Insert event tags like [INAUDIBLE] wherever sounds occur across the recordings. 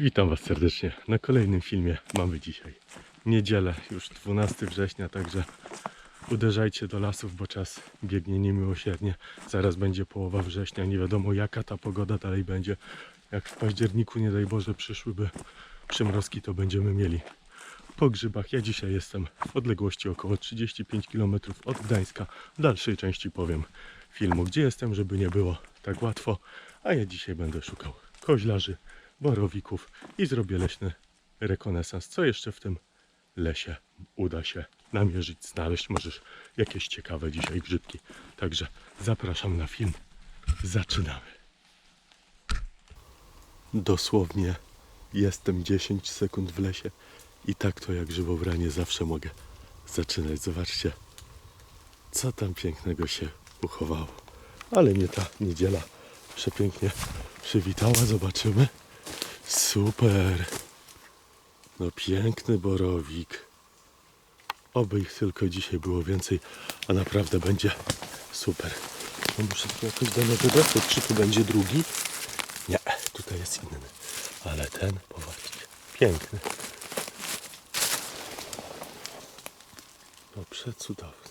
Witam Was serdecznie na kolejnym filmie. Mamy dzisiaj niedzielę, już 12 września, także uderzajcie do lasów, bo czas biegnie niemiłosiernie. Zaraz będzie połowa września, nie wiadomo jaka ta pogoda dalej będzie. Jak w październiku, nie daj Boże, przyszłyby przymrozki, to będziemy mieli po grzybach. Ja dzisiaj jestem w odległości około 35 km od Gdańska. W dalszej części powiem filmu, gdzie jestem, żeby nie było tak łatwo. A ja dzisiaj będę szukał koźlarzy, borowików i zrobię leśny rekonesans. Co jeszcze w tym lesie uda się namierzyć, znaleźć? Możesz jakieś ciekawe dzisiaj grzybki. Także zapraszam na film. Zaczynamy. Dosłownie jestem 10 sekund w lesie i tak to jak żywo w ranie zawsze mogę zaczynać. Zobaczcie, co tam pięknego się uchowało. Ale mnie ta niedziela przepięknie przywitała. Zobaczymy. Super. No piękny borowik. Oby ich tylko dzisiaj było więcej, a naprawdę będzie super. No muszę tu jakoś do dotrzeć. Czy tu będzie drugi? Nie, tutaj jest inny. Ale ten, popatrzcie, piękny. No przecudowny.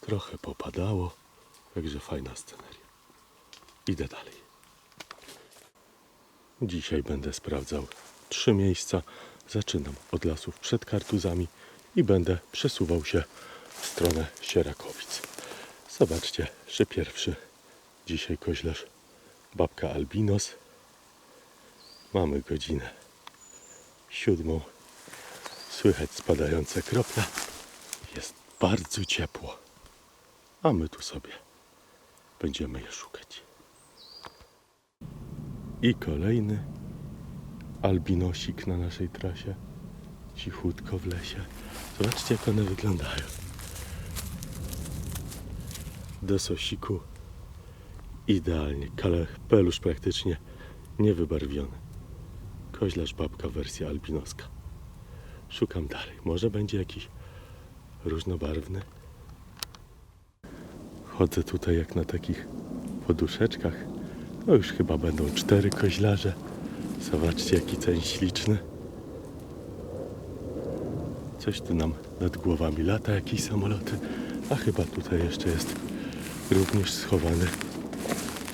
Trochę popadało, także fajna sceneria. Idę dalej. Dzisiaj będę sprawdzał trzy miejsca. Zaczynam od lasów przed kartuzami i będę przesuwał się w stronę Sierakowic. Zobaczcie, że pierwszy dzisiaj koźlarz babka Albinos. Mamy godzinę siódmą. Słychać spadające krople. Jest bardzo ciepło. A my tu sobie będziemy je szukać. I kolejny albinosik na naszej trasie. Cichutko w lesie. Zobaczcie jak one wyglądają. Do sosiku idealnie. Pelusz praktycznie niewybarwiony. Koźlarz babka wersja albinoska. Szukam dalej. Może będzie jakiś różnobarwny. Chodzę tutaj jak na takich poduszeczkach. No już chyba będą cztery koźlarze. Zobaczcie jaki ten śliczny. Coś tu nam nad głowami lata, jakieś samoloty. A chyba tutaj jeszcze jest również schowany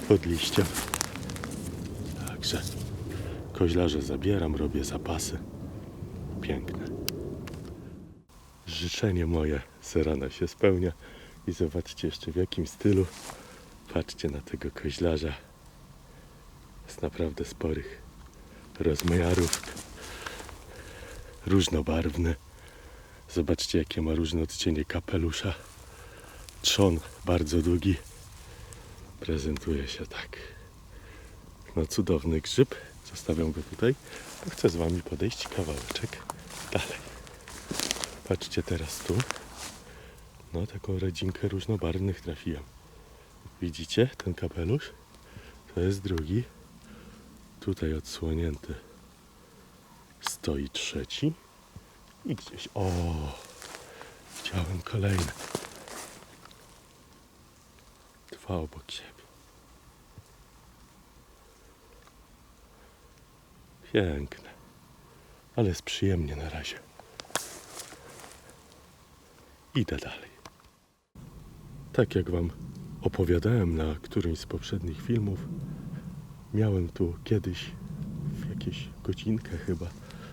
pod liściem. Także koźlarze zabieram, robię zapasy. Piękne. Życzenie moje z rana się spełnia. I zobaczcie jeszcze w jakim stylu. Patrzcie na tego koźlarza. Jest naprawdę sporych rozmiarów. Różnobarwny. Zobaczcie jakie ma różne odcienie kapelusza. Trzon bardzo długi. Prezentuje się tak. No cudowny grzyb. Zostawiam go tutaj. Chcę z wami podejść kawałeczek dalej. Patrzcie teraz tu. No taką rodzinkę różnobarwnych trafiłem. Widzicie ten kapelusz? To jest drugi. Tutaj odsłonięty stoi trzeci. I gdzieś, o, widziałem kolejny. Dwa obok siebie. Piękne. Ale jest przyjemnie na razie. Idę dalej. Tak jak Wam opowiadałem na którymś z poprzednich filmów, miałem tu kiedyś w jakieś godzinkę chyba,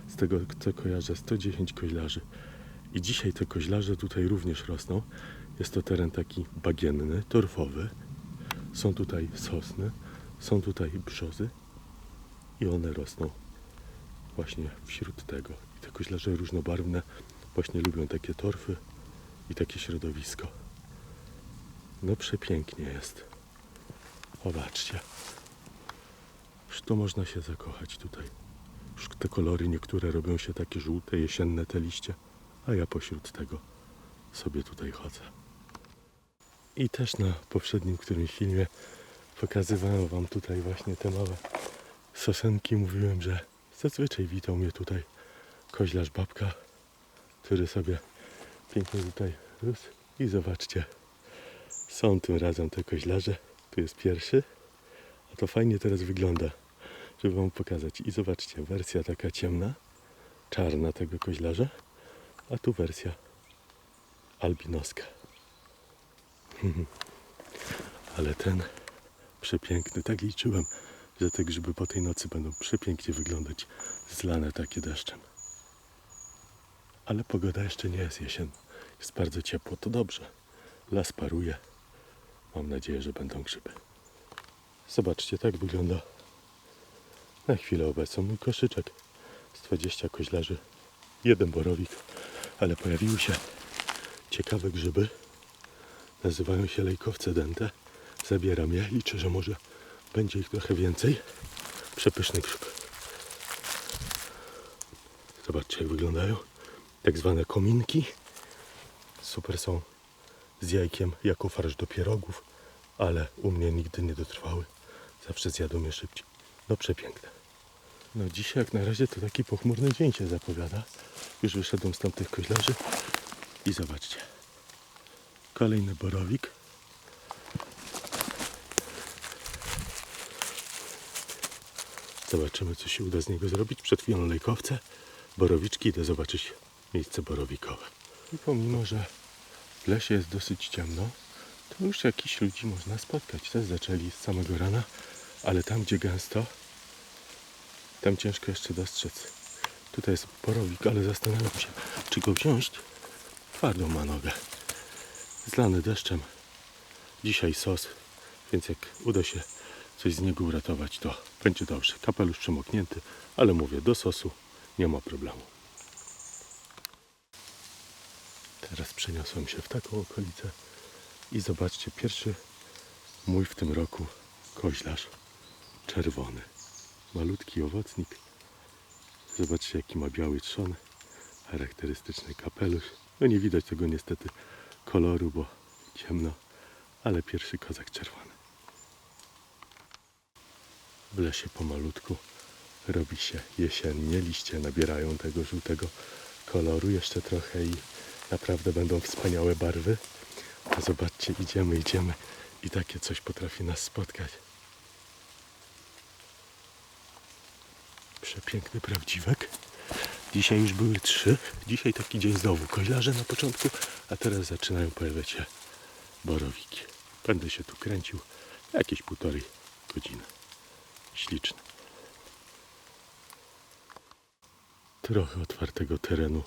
z tego co kojarzę, 110 koźlarzy. I dzisiaj te koźlarze tutaj również rosną. Jest to teren taki bagienny, torfowy. Są tutaj sosny, są tutaj brzozy i one rosną właśnie wśród tego. I te koźlarze różnobarwne właśnie lubią takie torfy i takie środowisko. No przepięknie jest. Zobaczcie. Już to można się zakochać tutaj. Już te kolory niektóre robią się takie żółte, jesienne te liście, a ja pośród tego sobie tutaj chodzę. I też na poprzednim którymś filmie pokazywałem Wam tutaj właśnie te małe sosenki. Mówiłem, że zazwyczaj witał mnie tutaj koźlarz babka, który sobie pięknie tutaj rósł. I zobaczcie, są tym razem te koźlarze. Tu jest pierwszy, a to fajnie teraz wygląda, żeby wam pokazać. I zobaczcie, wersja taka ciemna, czarna tego koźlarza, a tu wersja albinoska. [LAUGHS] Ale ten przepiękny, tak liczyłem, że te grzyby po tej nocy będą przepięknie wyglądać, zlane takie deszczem. Ale pogoda jeszcze nie jest jesienna. Jest bardzo ciepło, to dobrze. Las paruje. Mam nadzieję, że będą grzyby. Zobaczcie, tak wygląda na chwilę obecną mój koszyczek z 20 koźlarzy, jeden borowik, ale pojawiły się ciekawe grzyby. Nazywają się lejkowce dente. Zabieram je, liczę, że może będzie ich trochę więcej. Przepyszny grzyb. Zobaczcie, jak wyglądają. Tak zwane kominki. Super są z jajkiem jako farsz do pierogów, ale u mnie nigdy nie dotrwały. Zawsze zjadłem je szybciej. No przepiękne. No dzisiaj jak na razie to taki pochmurny dzień się zapowiada. Już wyszedłem z tamtych koźlarzy i zobaczcie. Kolejny borowik. Zobaczymy, co się uda z niego zrobić. Przed chwilą lejkowce, borowiczki. Idę zobaczyć miejsce borowikowe. I pomimo, że w lesie jest dosyć ciemno, to już jakichś ludzi można spotkać. Też zaczęli z samego rana, ale tam, gdzie gęsto, tam ciężko jeszcze dostrzec. Tutaj jest borowik, ale zastanawiam się, czy go wziąć. Twardą ma nogę. Zlany deszczem. Dzisiaj sos, więc jak uda się coś z niego uratować, to będzie dobrze. Kapelusz przemoknięty, ale mówię, do sosu nie ma problemu. Teraz przeniosłem się w taką okolicę i zobaczcie, pierwszy mój w tym roku koźlarz czerwony. Malutki owocnik. Zobaczcie, jaki ma biały trzon. Charakterystyczny kapelusz. No nie widać tego niestety koloru, bo ciemno, ale pierwszy kozak czerwony. W lesie pomalutku robi się jesiennie. Liście nabierają tego żółtego koloru jeszcze trochę i naprawdę będą wspaniałe barwy. A zobaczcie, idziemy, idziemy i takie coś potrafi nas spotkać. Przepiękny prawdziwek. Dzisiaj już były trzy. Dzisiaj taki dzień znowu. Koźlarze na początku, a teraz zaczynają pojawiać się borowiki. Będę się tu kręcił jakieś półtorej godziny. Śliczne. Trochę otwartego terenu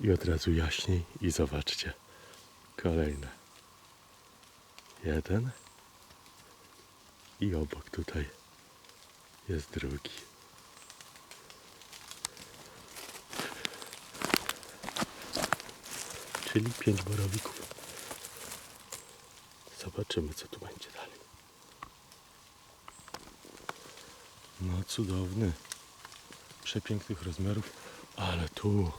i od razu jaśniej i zobaczcie. Kolejne. Jeden. I obok tutaj jest drugi. Czyli pięć borowików. Zobaczymy, co tu będzie dalej. No cudowny. Przepięknych rozmiarów, ale tu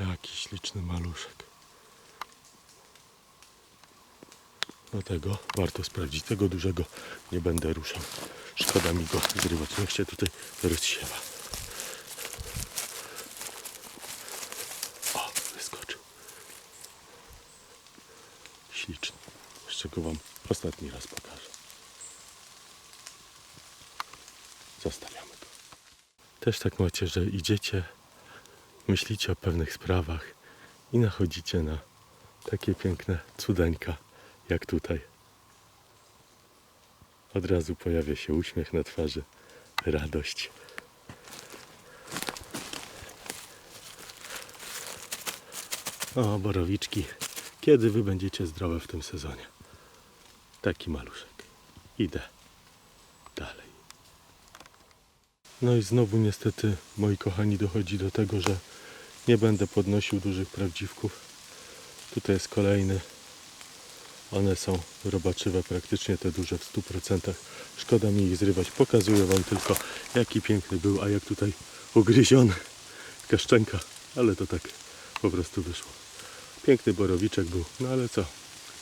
jaki śliczny maluszek. No tego warto sprawdzić. Tego dużego nie będę ruszał. Szkoda mi go zrywać. Niech się tutaj rozsiewa. O, wyskoczył. Śliczny. Go wam ostatni raz pokażę. Zostawiamy go. Też tak macie, że idziecie, myślicie o pewnych sprawach i nachodzicie na takie piękne cudeńka jak tutaj. Od razu pojawia się uśmiech na twarzy, radość. O, borowiczki, kiedy wy będziecie zdrowe w tym sezonie? Taki maluszek. Idę dalej. No i znowu niestety, moi kochani, dochodzi do tego, że nie będę podnosił dużych prawdziwków. Tutaj jest kolejny. One są robaczywe, praktycznie te duże w 100%. Szkoda mi ich zrywać. Pokazuję Wam tylko, jaki piękny był, a jak tutaj ugryziony. Taka szczęka, ale to tak po prostu wyszło. Piękny borowiczek był, no ale co,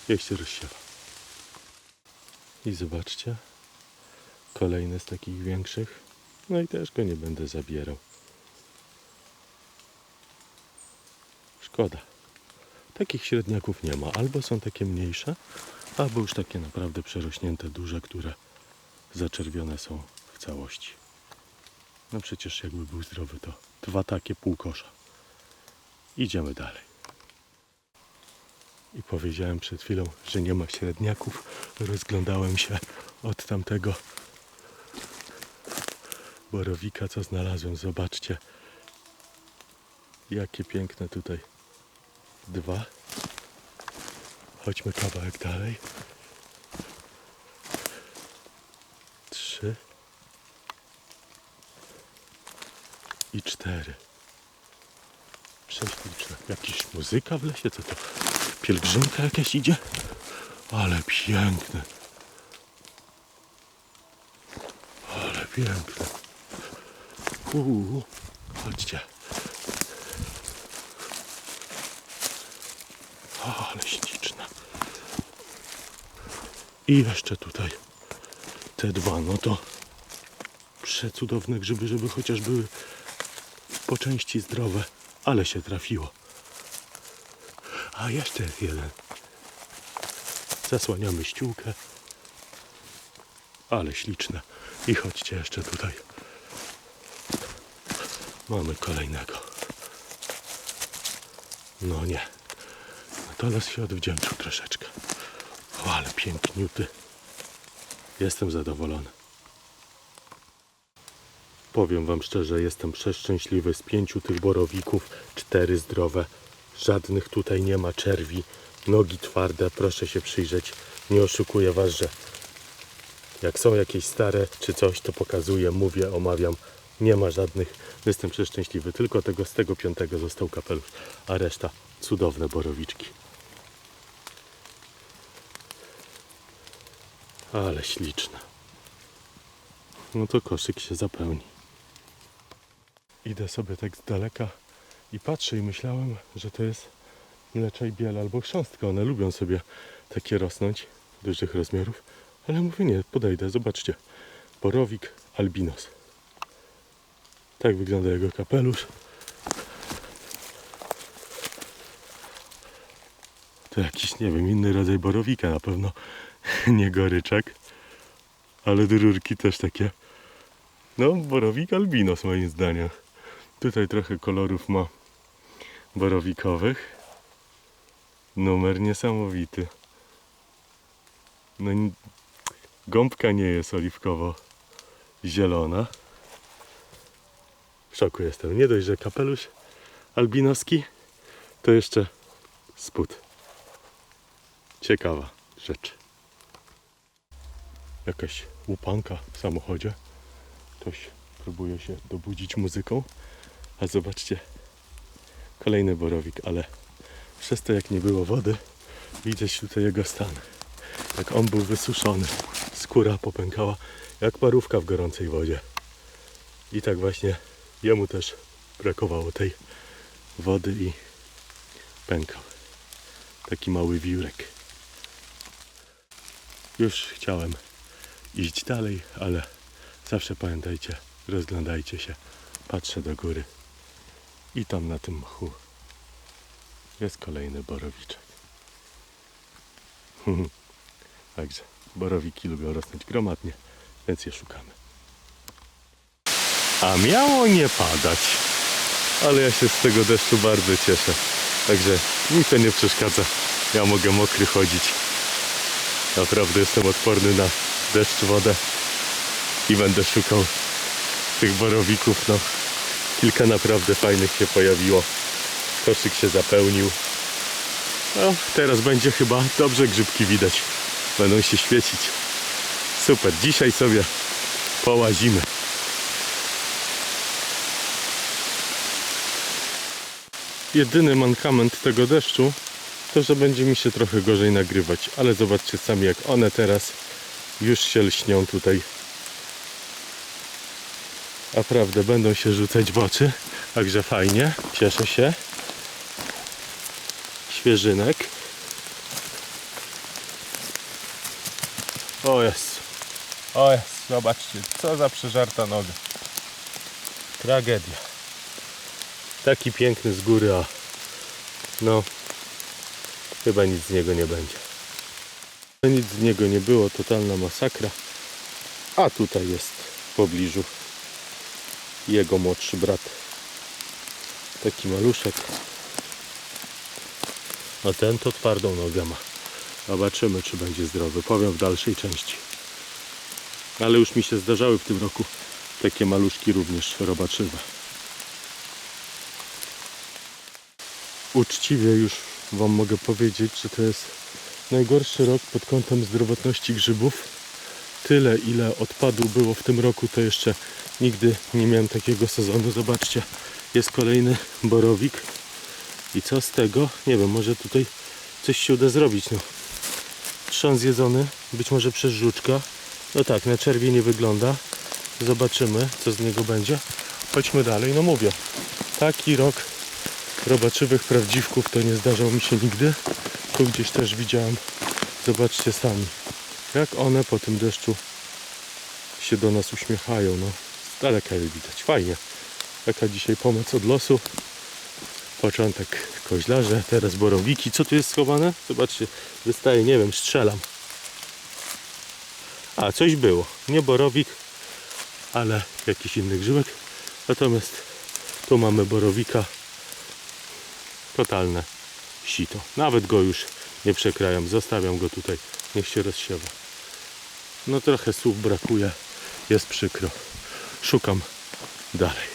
niech się rozsiewa. I zobaczcie, kolejny z takich większych. No i też go nie będę zabierał. Szkoda. Takich średniaków nie ma. Albo są takie mniejsze, albo już takie naprawdę przerośnięte, duże, które zaczerwione są w całości. No przecież jakby był zdrowy, to dwa takie pół kosza. Idziemy dalej. I powiedziałem przed chwilą, że nie ma średniaków. Rozglądałem się od tamtego borowika, co znalazłem. Zobaczcie, jakie piękne tutaj dwa. Chodźmy kawałek dalej. Trzy. I cztery. Prześliczne. Jakiś muzyka w lesie? Co to? Pielgrzymka jakaś idzie? Ale piękne. Ale piękne. Uuu, chodźcie. Ale śliczne. I jeszcze tutaj te dwa, no to przecudowne grzyby, żeby chociaż były po części zdrowe, ale się trafiło. A jeszcze jest jeden. Zasłaniamy ściółkę. Ale śliczne. I chodźcie jeszcze tutaj. Mamy kolejnego. No nie. To los się odwdzięczył troszeczkę. O, ale piękniuty. Jestem zadowolony. Powiem wam szczerze, jestem przeszczęśliwy z pięciu tych borowików, cztery zdrowe. Żadnych tutaj nie ma czerwi, nogi twarde, proszę się przyjrzeć. Nie oszukuję was, że jak są jakieś stare czy coś, to pokazuję, mówię, omawiam. Nie ma żadnych. Jestem przeszczęśliwy. Tylko tego z tego piątego został kapelusz, a reszta cudowne borowiczki. Ale śliczne. No to koszyk się zapełni. Idę sobie tak z daleka i patrzę i myślałem, że to jest mleczaj biel albo chrząstka. One lubią sobie takie rosnąć, dużych rozmiarów. Ale mówię nie, podejdę, zobaczcie. Borowik albinos. Tak wygląda jego kapelusz. To jakiś, nie wiem, inny rodzaj borowika na pewno. [LAUGHS] nie goryczak. Ale drurki też takie. No, borowik albinos moim zdaniem. Tutaj trochę kolorów ma borowikowych. Numer niesamowity. No, gąbka nie jest oliwkowo zielona. W szoku jestem. Nie dość, że kapelusz albinoski, to jeszcze spód. Ciekawa rzecz. Jakaś łupanka w samochodzie. Ktoś próbuje się dobudzić muzyką. A zobaczcie, kolejny borowik, ale przez to jak nie było wody, widać tutaj jego stan. Jak on był wysuszony, skóra popękała jak parówka w gorącej wodzie. I tak właśnie jemu też brakowało tej wody i pękał. Taki mały wiórek. Już chciałem iść dalej, ale zawsze pamiętajcie, rozglądajcie się. Patrzę do góry i tam na tym mchu jest kolejny borowiczek. [LAUGHS] Także borowiki lubią rosnąć gromadnie, więc je szukamy. A miało nie padać, ale ja się z tego deszczu bardzo cieszę. Także mi to nie przeszkadza. Ja mogę mokry chodzić. Naprawdę jestem odporny na deszcz, wodę i będę szukał tych borowików. No, kilka naprawdę fajnych się pojawiło. Koszyk się zapełnił. No, teraz będzie chyba dobrze grzybki widać. Będą się świecić. Super, dzisiaj sobie połazimy. Jedyny mankament tego deszczu to, że będzie mi się trochę gorzej nagrywać, ale zobaczcie sami jak one teraz już się lśnią tutaj. Naprawdę będą się rzucać w oczy, także fajnie, cieszę się. Świeżynek. O jest. O jest, zobaczcie, co za przeżarta noga. Tragedia. Taki piękny z góry, a no chyba nic z niego nie będzie. Nic z niego nie było, totalna masakra. A tutaj jest w pobliżu jego młodszy brat. Taki maluszek. A ten to twardą nogę ma. Zobaczymy, czy będzie zdrowy. Powiem w dalszej części. Ale już mi się zdarzały w tym roku takie maluszki również robaczywe. Uczciwie już Wam mogę powiedzieć, że to jest najgorszy rok pod kątem zdrowotności grzybów. Tyle, ile odpadu było w tym roku, to jeszcze nigdy nie miałem takiego sezonu. Zobaczcie, jest kolejny borowik. I co z tego? Nie wiem, może tutaj coś się uda zrobić. No. Trzon zjedzony, być może przez żuczka. No tak, na czerwie nie wygląda. Zobaczymy, co z niego będzie. Chodźmy dalej. No mówię, taki rok robaczywych prawdziwków to nie zdarzał mi się nigdy. Tu gdzieś też widziałem. Zobaczcie sami, jak one po tym deszczu się do nas uśmiechają. No, z daleka je widać. Fajnie. Taka dzisiaj pomoc od losu. Początek koźlarze, teraz borowiki. Co tu jest schowane? Zobaczcie, wystaje, nie wiem, strzelam. A, coś było. Nie borowik, ale jakiś inny grzybek. Natomiast tu mamy borowika. Totalne sito. Nawet go już nie przekrajam. Zostawiam go tutaj. Niech się rozsiewa. No trochę słów brakuje. Jest przykro. Szukam dalej.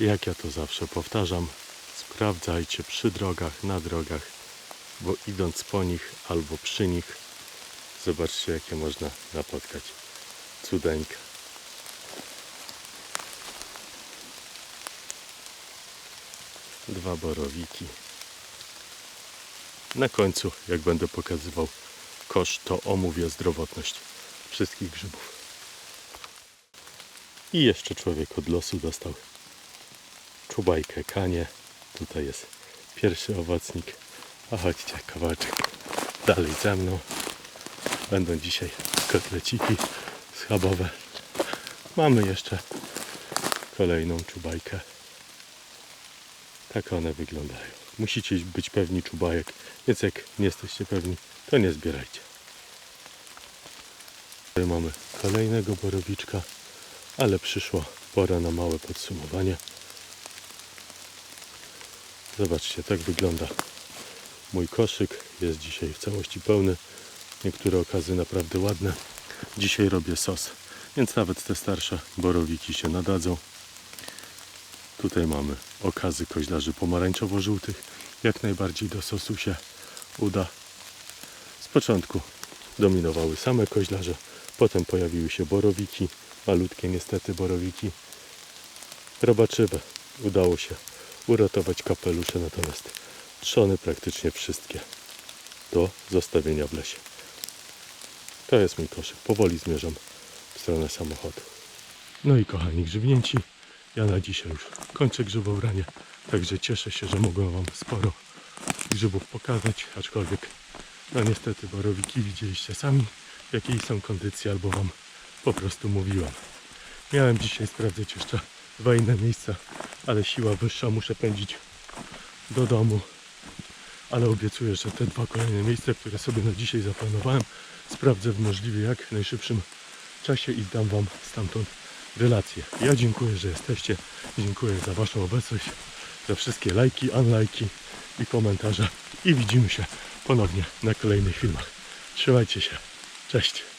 Jak ja to zawsze powtarzam, sprawdzajcie przy drogach, na drogach, bo idąc po nich albo przy nich, zobaczcie jakie można napotkać cudeńka. Dwa borowiki. Na końcu, jak będę pokazywał kosz, to omówię zdrowotność wszystkich grzybów. I jeszcze człowiek od losu dostał czubajkę, kanie. Tutaj jest pierwszy owocnik. A chodźcie, kawałeczek dalej ze mną. Będą dzisiaj kotleciki schabowe. Mamy jeszcze kolejną czubajkę. Tak one wyglądają. Musicie być pewni czubajek, więc jak nie jesteście pewni, to nie zbierajcie. Tutaj mamy kolejnego borowiczka, ale przyszła pora na małe podsumowanie. Zobaczcie, tak wygląda mój koszyk. Jest dzisiaj w całości pełny. Niektóre okazy naprawdę ładne. Dzisiaj robię sos, więc nawet te starsze borowiki się nadadzą. Tutaj mamy okazy koźlarzy pomarańczowo-żółtych. Jak najbardziej do sosu się uda. Początku dominowały same koźlarze, potem pojawiły się borowiki, malutkie niestety borowiki. Robaczywe udało się uratować kapelusze, natomiast trzony praktycznie wszystkie do zostawienia w lesie. To jest mój koszyk. Powoli zmierzam w stronę samochodu. No i kochani grzybnięci, ja na dzisiaj już kończę grzybobranie, także cieszę się, że mogłem Wam sporo grzybów pokazać, aczkolwiek no niestety borowiki widzieliście sami w jakiej są kondycji, albo Wam po prostu mówiłem. Miałem dzisiaj sprawdzać jeszcze dwa inne miejsca, ale siła wyższa, muszę pędzić do domu. Ale obiecuję, że te dwa kolejne miejsca, które sobie na dzisiaj zaplanowałem, sprawdzę w możliwie jak najszybszym czasie i dam Wam stamtąd relacje. Ja dziękuję, że jesteście. Dziękuję za Waszą obecność, za wszystkie lajki, unlajki i komentarze. I widzimy się ponownie na kolejnych filmach. Trzymajcie się. Cześć.